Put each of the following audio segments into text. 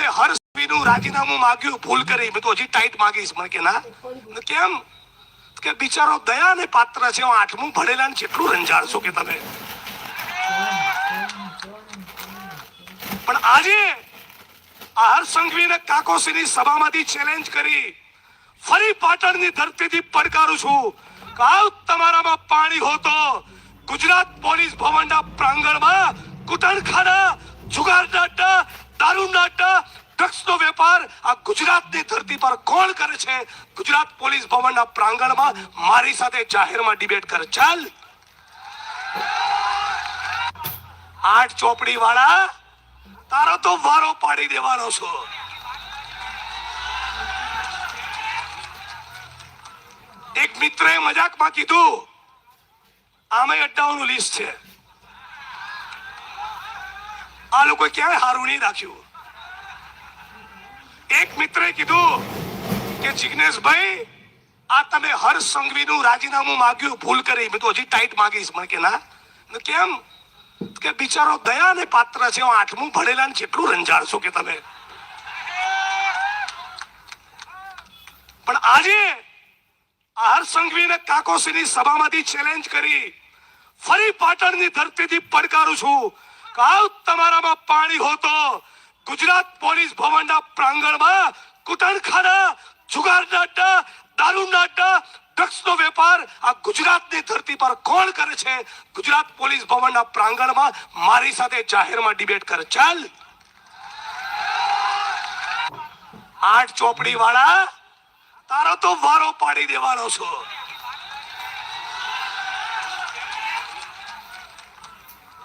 તમે નું રાજીનામું માગ્યું, ભૂલ કરી. મેં તો હજી ટાઈટ માગીશ. મને કે, ના. કેમ? કે બિચારો દયા ને પાત્ર છે આઠમું ભણેલા ને જેટલું રંજાડશો કે તમે. પણ આજે આ હર્ષ સંઘવીને કાકોસીની સભામાંથી ચેલેન્જ કરી, ફરી પાટણની ધરતીથી પડકારું છું. કાલ તમારામાં પાણી હોતો ગુજરાત પોલીસ ભવનના પ્રાંગણમાં કુટણખાના જુગારના દારૂના અડ્ડા ડ્રગ્સનો વેપાર આ ગુજરાતની ધરતી પર કોણ કરે છે? ગુજરાત પોલીસ ભવનના પ્રાંગણમાં મારી સાથે જાહેરમાં ડિબેટ કરે. ચાલ. આઠ ચોપડી વાળા તારો તો વારો પાડી દેવાનો છો. એક મિત્રએ મજાકમાં કીધું, આમે અડ્ડાઓનું લિસ્ટ છે. આ લોકો ક્યાંય હારું નહીં રાખ્યું? એક મિત્રે કીધું કે, જિગ્નેશભાઈ, આ તમે હર્ષ સંઘવીનું રાજીનામું માગ્યું, ભૂલ કરી. મેં તો હજી ટાઈટ માગીશ. મને કે, ના. કેમ? કે બિચારો દયા ને પાત્ર છે આઠમું ભણેલા ને કેટલું રંજાડશો કે તમે. પણ આજે આ હર્ષ સંઘવીને કાકોસીની સભામાંથી ચેલેન્જ કરી. ફરી પાટણની ધરતીથી પડકારું છું. કે આવ તમારામાં પાણી હોતો. ગુજરાત પોલીસ ભવનના પ્રાંગણમાં કુટણખાના જુગારના અડ્ડા, દારૂના અડ્ડા, ડ્રગ્સનો વેપાર આ ગુજરાતની ધરતી પર કોણ કરે છે? ગુજરાત પોલીસ ભવનના પ્રાંગણમાં મારી સાથે જાહેરમાં ડિબેટ કરે. ચાલ. આઠ ચોપડી વાળા તારો તો વારો પાડી દેવાનો છો.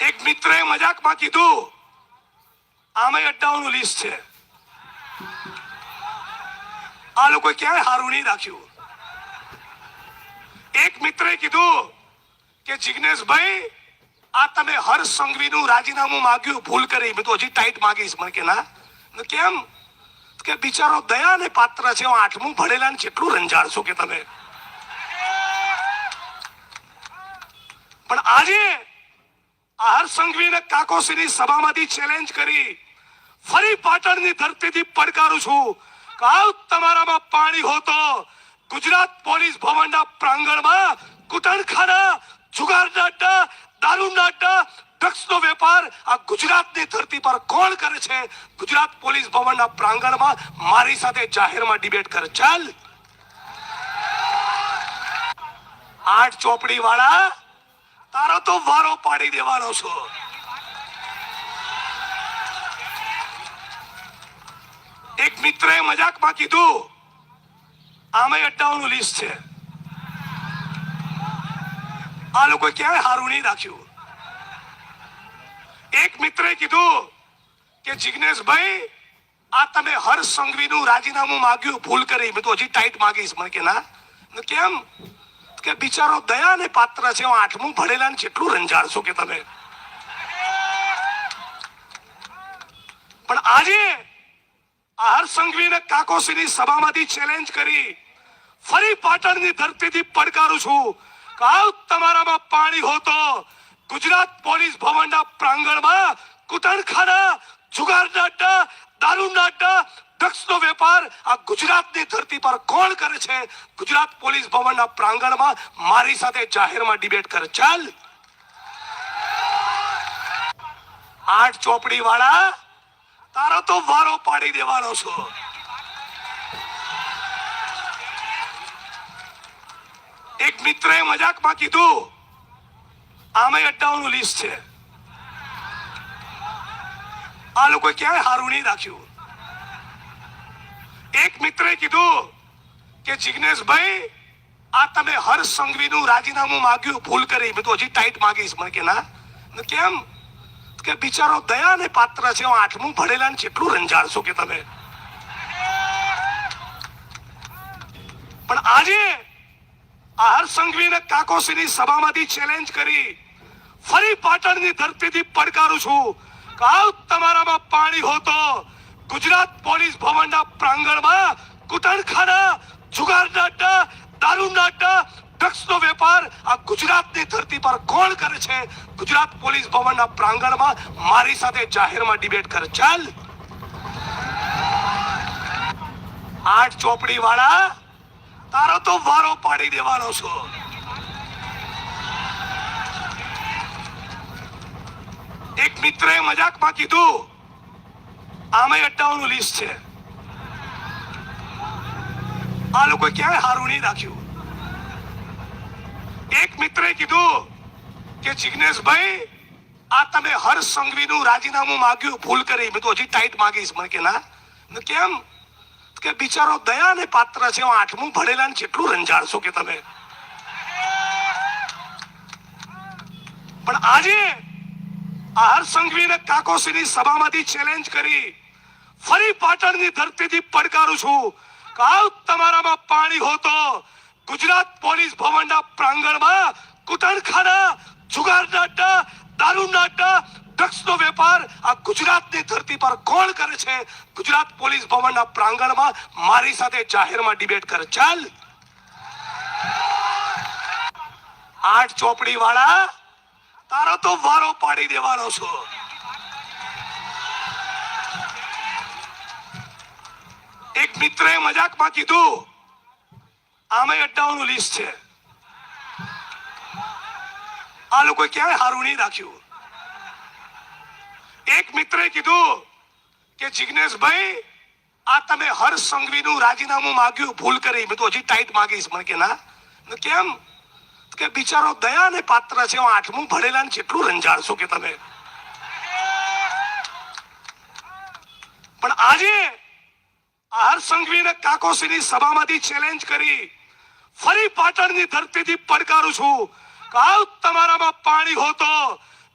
એક મિત્રએ મજાકમાં કીધું આમે અડ્ડાઓનું લિસ્ટ છે. આ લોકો ક્યાંય હારું નહીં રાખ્યું. એક મિત્રે કીધું કે જિજ્ઞેશભાઈ આ તમે હર્ષ સંઘવીનું રાજીનામું માગ્યું, ભૂલ કરી. મેં તો હજી ટાઈટ માંગીશ. મને કે, ના. કેમ? કે, બિચારો દયા ને પાત્ર છે. આઠમું ભણેલા ને કેટલું રંજાડશો કે તમે? પણ આજે આ હર્ષ સંઘવીને કાકોસીની સભામાંથી ચેલેન્જ કરી ફરી પાટણની ધરતીથી પડકારું છું. કાલ તમારામાં પાણી હોતો ગુજરાત પોલીસ ભવનના પ્રાંગણમાં કુટણખાના જુગારના અડ્ડા દારૂના અડ્ડા ડ્રગ્સનો વેપાર આ ગુજરાતની ધરતી પર કોણ કરે છે? ગુજરાત પોલીસ ભવનના પ્રાંગણમાં મારી સાથે જાહેરમાં ડિબેટ કરે. ચાલ. આઠ ચોપડી વાળા તારો તો વારો પાડી દેવાનો છો. એક મિત્રએ મજાકમાં કીધું આમે અડ્ડાઓનું લિસ્ટ છે. આ લોકો ક્યાંય હારું નહીં રાખ્યું. એક મિત્રે કીધું કે, જિગ્નેશભાઈ, આ તમે હર સંઘવીનું રાજીનામું માંગ્યું, ભૂલ કરી. મેં તો હજી ટાઈટ માંગીશ. મને કે, ના. કેમ? કે બિચારો દયાને પાત્ર છે આઠમું ભણેલા ને જેટલું રંજાડશો કે તમે. પણ આજે આ હર્ષ સંઘવીને કાકોસીની સભામાંથી ચેલેન્જ કરી, ફરી પાટણની ધરતીથી પડકારું છું કે આવ તમારામાં પાણી હોતો ગુજરાત પોલીસ ભવનના પ્રાંગણમાં કુતરખાના, જુગારના અડ્ડા, દારૂના અડ્ડા ડ્રગ્સનો વેપાર આ ગુજરાતની ધરતી પર કોણ કરે છે? ગુજરાત પોલીસ ભવનના પ્રાંગણમાં મારી સાથે જાહેરમાં ડિબેટ કરે. ચાલ. આઠ ચોપડી વાળા તારો તો વારો પાડી દેવાનો છો. એક મિત્રએ મજાકમાં કીધું, આમે અડ્ડાઓનું લિસ્ટ છે. આ લોકો ક્યાંય હારું નહીં રાખ્યું. એક મિત્રે કીધું કે, જિગ્નેશભાઈ, આ તમે હર્ષ સંઘવીનું રાજીનામું માગ્યું, ભૂલ કરી. મેં તો હજી ટાઈટ માંગીશ. મને કે, ના. કેમ કે બિચારો દયા ને પાત્ર છે આઠમું ભણેલા ને જેટલું રંજાડશો કે તમે? પણ આજે આ હર્ષ સંઘવીને કાકોસીની સભામાંથી ચેલેન્જ કરી, ફરી પાટણની ધરતીથી પડકારું છું. કે, આવ, તમારામાં પાણી હોતો ગુજરાત પોલીસ ભવનના પ્રાંગણમાં કુતરખાના જુગારના અડ્ડા દારૂના અડ્ડા ડ્રગ્સનો વેપાર આ ગુજરાતની ધરતી પર કોણ કરે છે? ગુજરાત પોલીસ ભવનના પ્રાંગણમાં મારી સાથે જાહેરમાં ડિબેટ કરે. ચાલ. આઠ ચોપડી વાળા તારો તો વારો પાડી દેવાનો છો. એક મિત્રએ મજાકમાં કીધું આમે અડ્ડાઓનું લિસ્ટ છે. આ લોકો ક્યાંય હારું નહીં રાખ્યું. એક મિત્રે કીધું કે, જિગ્નેશભાઈ, આ તમે હર્ષ સંઘવીનું રાજીનામું માંગ્યું, ભૂલ કરી. મેં તો હજી ટાઈટ માંગીશ. મને કે, ના. કેમ? કે બિચારો દયા ને પાત્ર છે આઠમું ભણેલા ને જેટલું રંજાડશો કે તમે. પણ આજે આ હર્ષ સંઘવીને કાકોસીની સભામાંથી ચેલેન્જ કરી ફરી પાટણની ધરતીથી પડકારું છું. કે આવ તમારામાં પાણી હોતો ગુજરાત પોલીસ ભવનના પ્રાંગણમાં કુટણખાના જુગારના અડ્ડા દારૂના અડ્ડા ડ્રગ્સનો વેપાર આ ગુજરાતની ધરતી પર કોણ કરે છે? ગુજરાત પોલીસ ભવનના પ્રાંગણમાં મારી સાથે જાહેરમાં ડિબેટ કરે. ચાલ. આઠ ચોપડી વાળા તારો તો વારો પાડી દેવાનો છો. એક મિત્રએ મજાકમાં કીધું, આમે અડ્ડાઓનું લિસ્ટ છે. આ લોકો ક્યાંય હારું નહીં રાખ્યું. એક મિત્રે કીધું કે, જિગ્નેશભાઈ, આ તમે હર્ષ સંઘવીનું રાજીનામું માગ્યું, ભૂલ કરી. મેં તો હજી ટાઈટ માંગીશ. મને કે, ના. કેમ? કે બિચારો દયા ને પાત્ર છે આઠમું ભણેલા ને જેટલું રંજાડશો કે તમે. પણ આજે આ હર્ષ સંઘવીને કાકોસીની સભામાંથી ચેલેન્જ કરી, ફરી પાટણની ધરતીથી પડકારું છું. કે આવ તમારામાં પાણી હોતો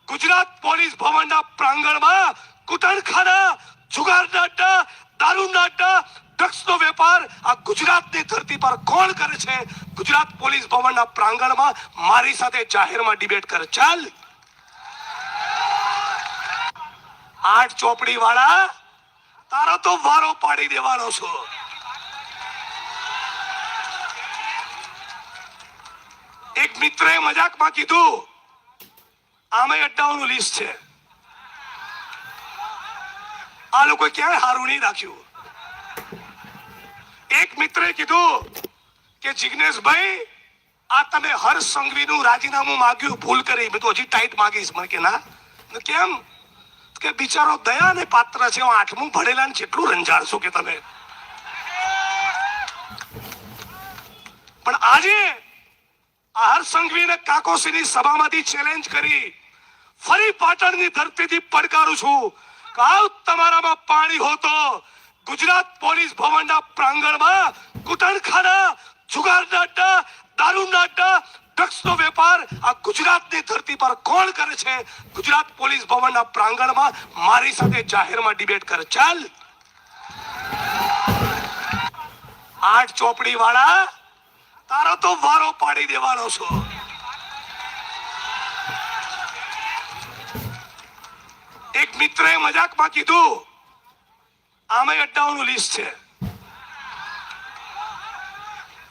ગુજરાત પોલીસ ભવનના પ્રાંગણમાં કુટણખાના જુગારના અડ્ડા દારૂના અડ્ડા ડ્રગ્સનો વેપાર આ ગુજરાતની ધરતી પર કોણ કરે છે? ગુજરાત પોલીસ ભવનના પ્રાંગણમાં મારી સાથે જાહેરમાં ડિબેટ કર. ચાલ. આઠ ચોપડી વાળા તારો તો વારો પાડી દેવાનો છો. એક મિત્રએ મજાકમાં કીધું, આમે અડ્ડાઓનું લિસ્ટ છે. આ લોકો ક્યાંય હારું નહીં રાખ્યું. એક મિત્રે કીધું કે જિગ્નેશભાઈ, આ તમે હર્ષ સંઘવીનું રાજીનામું માગ્યું, ભૂલ કરી. મેં તો હજી ટાઈટ માગીશ. મને કે ના. કેમ? કે બિચારો દયા ને પાત્ર છે આઠમું ભણેલા ને જેટલું રંજાડશો કે તમે. પણ આજે આ હર્ષ સંઘવીને કાકોસીની સભામાંથી ચેલેન્જ કરી, ફરી પાટણની ધરતીથી પડકારું છું. કે આવ તમારામાં પાણી હોતો ગુજરાત પોલીસ ભવનના પ્રાંગણમાં કુટણખાના જુગારના અડ્ડા દારૂના અડ્ડા ડ્રગ્સનો વેપાર આ ગુજરાતની ધરતી પર કોણ કરે છે? ગુજરાત પોલીસ ભવનના પ્રાંગણમાં મારી સાથે જાહેરમાં ડિબેટ કરે. ચાલ. આઠ ચોપડી વાળા તારો તો વારો પાડી દેવાનો છો. એક મિત્રએ મજાકમાં કીધું આમે અડ્ડાઓનું લિસ્ટ છે.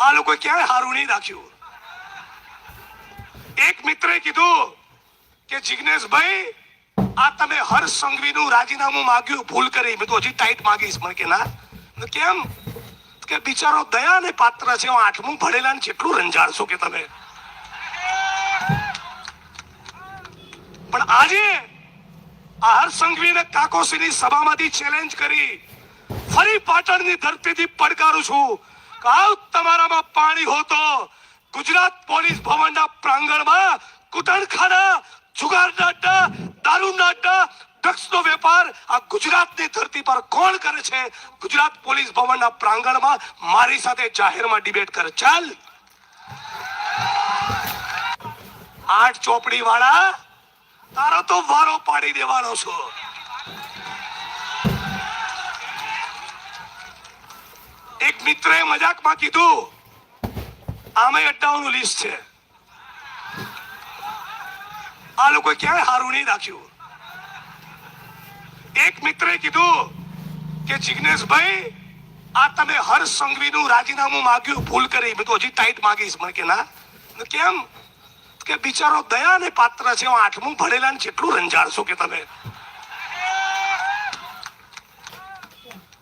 આ લોકો ક્યાંય હારું નહીં રાખ્યું? એક મિત્રે કીધું કે જિજ્ઞેશભાઈ આ તમે હર્ષ સંઘવીનું રાજીનામું માગ્યું, ભૂલ કરી. મેં તો હજી ટાઈટ માગીશ મને કે ના. કેમ? કે બિચારો દયા ને પાત્ર છે આઠમું ભણેલા ને જેટલું રંજાડશો કે તમે? પણ આજે આ હર્ષ સંઘવીને કાકોસીની સભામાંથી ચેલેન્જ કરી, ફરી પાટણની ધરતીથી પડકારું છું. કે આવ તમારામાં પાણી હોતો, ગુજરાત પોલીસ ભવનના પ્રાંગણમાં કુટણખાના જુગારના અડ્ડા દારૂના અડ્ડા ડ્રગ્સનો વેપાર આ ગુજરાતની ધરતી પર કોણ કરે છે? ગુજરાત પોલીસ ભવનના પ્રાંગણમાં મારી સાથે જાહેરમાં ડિબેટ કરે. ચાલ. આઠ ચોપડી વાળા તારો તો વારો પાડી દેવાનો છો. એક મિત્રએ મજાકમાં કીધું આમે અડ્ડાઓનું લિસ્ટ છે. આ લોકો ક્યાંય હારું નહીં રાખ્યું. એક મિત્રએ કીધું કે, જિગ્નેશભાઈ, આ તમે હર્ષ સંઘવીનું રાજીનામું માગ્યું, ભૂલ કરી. મેં તો હજી ટાઈટ માંગીશ. મને કે, ના. કેમ? કે બિચારો દયા ને પાત્ર છે આઠમું ભણેલા ને જેટલું રંજાડશો કે તમે.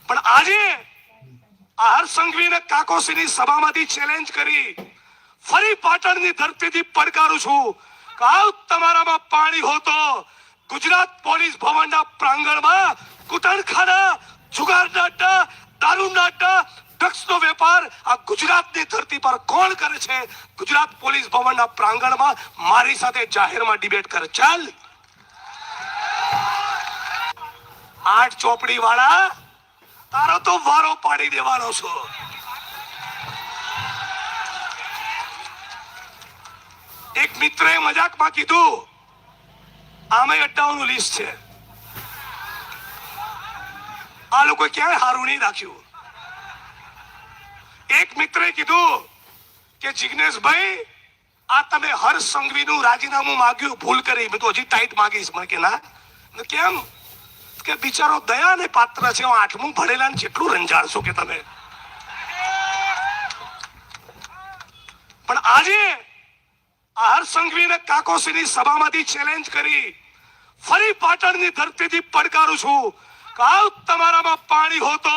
પણ આજે આહાર સંઘવીને કાકોસીની સભામાંથી ચેલેન્જ કરી. ફરી પાટણની ધરતીથી પડકારું છું. કે તમારામાં પાણી હોતો. ગુજરાત પોલીસ ભવનના પ્રાંગણમાં કુટણખાના જુગારના અડ્ડા દારૂના અડ્ડા ડ્રગ્સનો વેપાર આ ગુજરાતની ધરતી પર કોણ કરે છે? ગુજરાત પોલીસ ભવનના પ્રાંગણમાં મારી સાથે જાહેરમાં ડિબેટ કરે. ચાલ. આઠ ચોપડી વાળા તારો તો વારો પાડી દેવાનો છો. એક મિત્રએ મજાકમાં કીધું, આમે અડ્ડાઓનું લિસ્ટ છે. આ લોકો ક્યાંય હારું નહીં રાખ્યું. એક મિત્રે કીધું કે, જિગ્નેશભાઈ, આ તમે હર્ષ સંઘવીનું રાજીનામું માગ્યું, ભૂલ કરી. મેં તો હજી ટાઈટ માંગીશ. મને કે, ના. કેમ? કે બિચારો દયા ને પાત્ર છે આઠમું ભણેલા જેટલું રંજાડશો કે તમે પણ આજે આહાર સંઘવીને કાકોસીની સભામાંથી ચેલેન્જ કરી, ફરી પાટણની ધરતીથી પડકારું છું કે તમારામાં પાણી હોતો,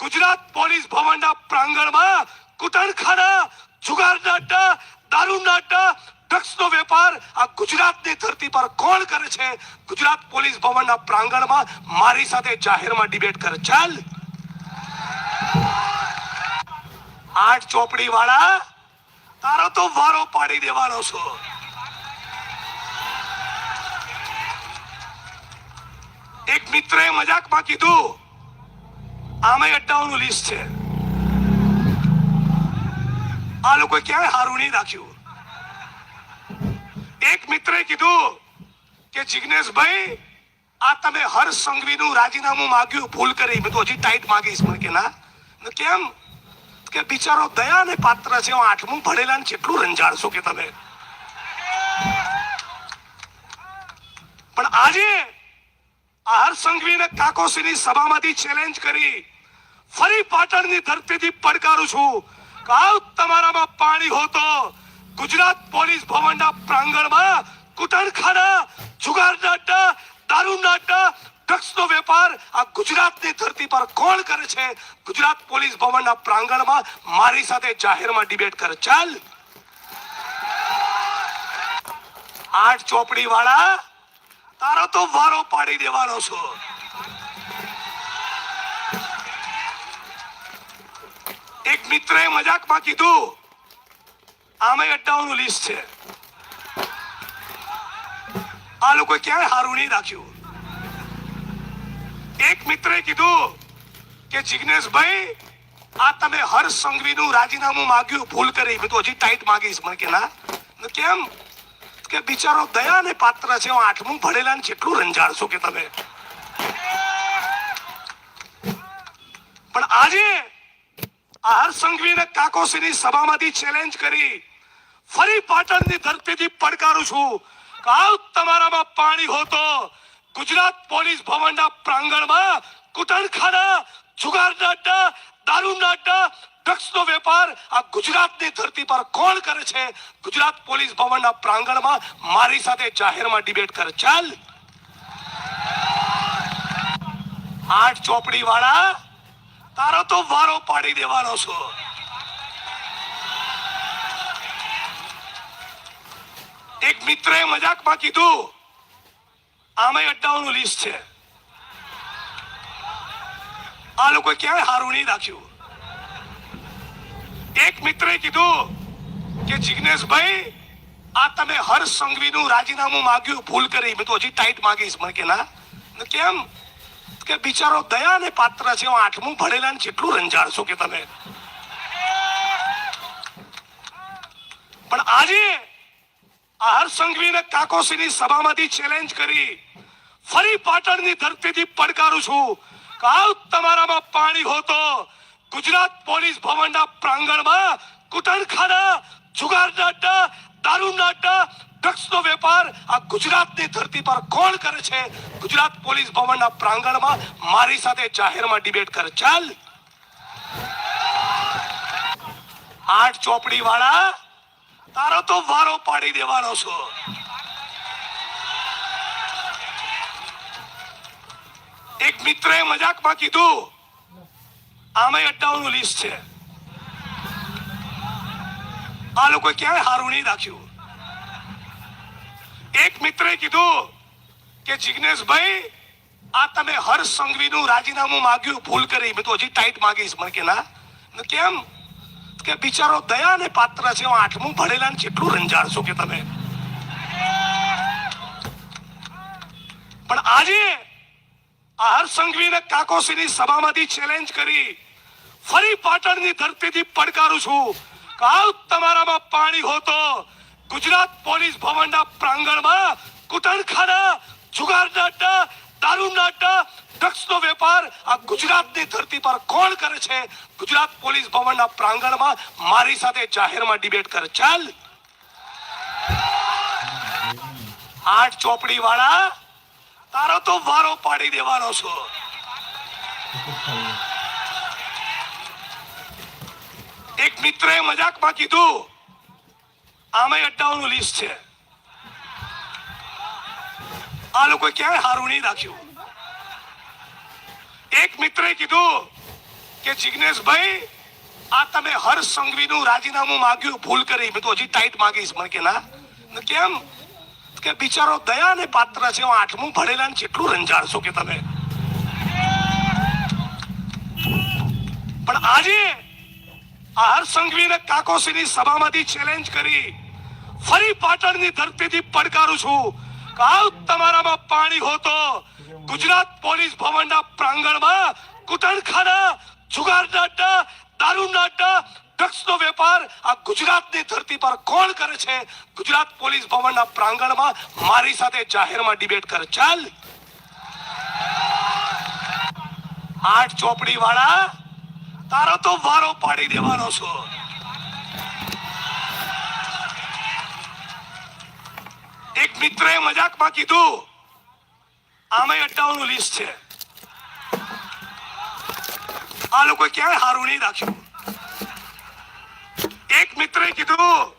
ગુજરાત પોલીસ ભવનના પ્રાંગણમાં કુટણખાના જુગારના અડ્ડા, દારૂના અડ્ડા ડ્રગ્સનો વેપાર આ ગુજરાતની ધરતી પર કોણ કરે છે? ગુજરાત પોલીસ ભવનના પ્રાંગણમાં મારી સાથે જાહેરમાં ડિબેટ કરે. ચાલ. આઠ ચોપડી વાળા તારો તો વારો પાડી દેવાનો છો. એક મિત્રએ મજાકમાં કીધું, આમે અડ્ડાઓનું લિસ્ટ છે. આ લોકો ક્યાંય હારું નહીં રાખ્યું. એક મિત્રે કીધું કે, જિગ્નેશભાઈ, આ તમે હર્ષ સંઘવીનું રાજીનામું માગ્યું, ભૂલ કરી. મેં તો હજી ટાઈટ માંગીશ પણ કે ના. કેમ? કે બિચારો દયા ને પાત્ર છે આઠમું ભણેલા ને કેટલું રંજાડશો કે તમે. પણ આજે આહાર સંઘવીને કાકોસીની સભામાંથી ચેલેન્જ કરી, ફરી પાટણની ધરતીથી પડકારું છું. કાવ તમારામાં પાણી હોતો ગુજરાત પોલીસ ભવનના પ્રાંગણમાં કુટરખાના જુગારના અડ્ડા દારૂના અડ્ડા ડ્રગ્સનો વેપાર આ ગુજરાતની ધરતી પર કોણ કરે છે? ગુજરાત પોલીસ ભવનના પ્રાંગણમાં મારી સાથે જાહેરમાં ડિબેટ કરે. ચાલ. આઠ ચોપડી વાળા તારો તો વારો પાડી દેવાનો છો. એક મિત્રએ મજાકમાં કીધું આમે અડ્ડાઓનું લિસ્ટ છે. આ લોકો ક્યાંય હારું નહીં રાખ્યું? એક મિત્રે કીધું કે, જિગ્નેશભાઈ, આ તમે હર્ષ સંઘવીનું રાજીનામું માગ્યું, ભૂલ કરી. તો હજી ટાઈટ માંગીશ. મને કે, ના. કેમ? કે, બિચારો દયા ને પાત્ર છે, હું આઠમું ભણેલા ને જેટલું રંજાડશો કે તમે. પણ આજે આહાર સંઘવીને કાકોસીની સભામાંથી ચેલેન્જ કરી ફરી પાટણની ધરતીથી પડકારું છું. કે આવ તમારામાં પાણી હોતો ગુજરાત પોલીસ ભવનના પ્રાંગણમાં કુટરખાના જુગારના અડ્ડા દારૂના અડ્ડા ડ્રગ્સનો વેપાર આ ગુજરાતની ધરતી પર કોણ કરે છે? ગુજરાત પોલીસ ભવનના પ્રાંગણમાં મારી સાથે જાહેરમાં ડિબેટ કરે. ચાલ. આઠ ચોપડી વાળા તારો તો વારો પાડી દેવાનો છો. એક મિત્રએ મજાકમાં કીધું આમે અડ્ડાઓનું લિસ્ટ છે. આ લોકો ક્યાંય હારું નહીં રાખ્યું. એક મિત્રે કીધું કે, જિગ્નેશભાઈ, આ તમે હર્ષ સંઘવીનું રાજીનામું માગ્યું, ભૂલ કરી. મેં તો હજી ટાઈટ માંગીશ. મને કે, ના. કેમ? કે બિચારો દયા ને પાત્ર છે, હું આઠમું ભણેલા ને જેટલું રંજાડશો કે તમે. પણ આજે આહાર સંઘવીને કાકોસીની સભામાંથી ચેલેન્જ કરી ફરી પાટણની ધરતીથી પડકારું છું. કે આવ તમારામાં પાણી હોતો ગુજરાત પોલીસ ભવનના પ્રાંગણમાં કુટરખાના જુગારના અડ્ડા દારૂના અડ્ડા ડ્રગ્સનો વેપાર આ ગુજરાતની ધરતી પર કોણ કરે છે? ગુજરાત પોલીસ ભવનના પ્રાંગણમાં મારી સાથે જાહેરમાં ડિબેટ કરે. ચાલ. આઠ ચોપડી વાળા તારો તો વારો પાડી દેવાનો છો. એક મિત્રએ મજાકમાં કીધું આમે અડ્ડાઓનું લિસ્ટ છે. આ લોકો ક્યાંય હારું નહીં રાખ્યું. એક મિત્રે કીધું કે, જિગ્નેશભાઈ, આ તમે હર્ષ સંઘવીનું રાજીનામું માગ્યું, ભૂલ કરી. મેં તો હજી ટાઈટ માંગીશ. મને કે, ના. કેમ? કે બિચારો દયાને પાત્ર છે આઠમું ભણેલા કેટલું રંજાડશો કે તમે. પણ આજે આ સંઘવીને કાકોસીની સભામાંથી ચેલેન્જ કરી ફરી પાટણની ધરતીથી પડકારું છું. કાલ તમારામાં પાણી હોતો ગુજરાત પોલીસ ભવનના પ્રાંગણમાં કુટણખાના જુગારના અડ્ડા નાટા ડ્રગ્સનો વેપાર, આ ગુજરાતની ધરતી પર કોણ કરે છે? ગુજરાત પોલીસ ભવનના પ્રાંગણમાં મારી સાથે જાહેરમાં ડિબેટ કરે. ચાલ. આઠ ચોપડી વાળા તારો તો વારો પાડી દેવાનો છો. એક મિત્રએ મજાકમાં કીધું, આમે અડ્ડાઓનું લિસ્ટ છે. આ લોકો ક્યાંય હારું નહીં રાખ્યું. એક મિત્રે કીધું કે, જિગ્નેશભાઈ, આ તમે હર્ષ સંઘવીનું રાજીનામું માગ્યું, ભૂલ કરી. મેં તો હજી ટાઈટ માગીશ, મને કે, ના. કેમ? કે બિચારો દયા ને પાત્ર છે આઠમું ભણેલા ને જેટલું રંજાડશો કે તમે. પણ આજે આ હર્ષ સંઘવીને કાકોસીની સભામાંથી ચેલેન્જ કરી, ફરી પાટણની ધરતીથી પડકારું છું. કે તમારામાં પાણી હોતો. ગુજરાત પોલીસ ભવનના પ્રાંગણમાં કુતણખાના જુગારના અડ્ડા દારૂના અડ્ડા ડ્રગ્સનો વેપાર આ ગુજરાતની ધરતી પર કોણ કરે છે? ગુજરાત પોલીસ ભવનના પ્રાંગણમાં મારી સાથે જાહેરમાં ડિબેટ કરે. ચાલ. આઠ ચોપડી વાળા તારો તો વારો પાડી દેવાનો છો. એક મિત્રએ મજાકમાં કીધું, આમાં અડ્ડાઓનું લિસ્ટ છે. આ લોકો ક્યાંય હારું નહીં રાખ્યું? એક મિત્રે કીધું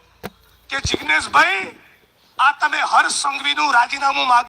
કે, જિગ્નેશભાઈ, આ તમે હર્ષ સંઘવીનું રાજીનામું માંગ્યું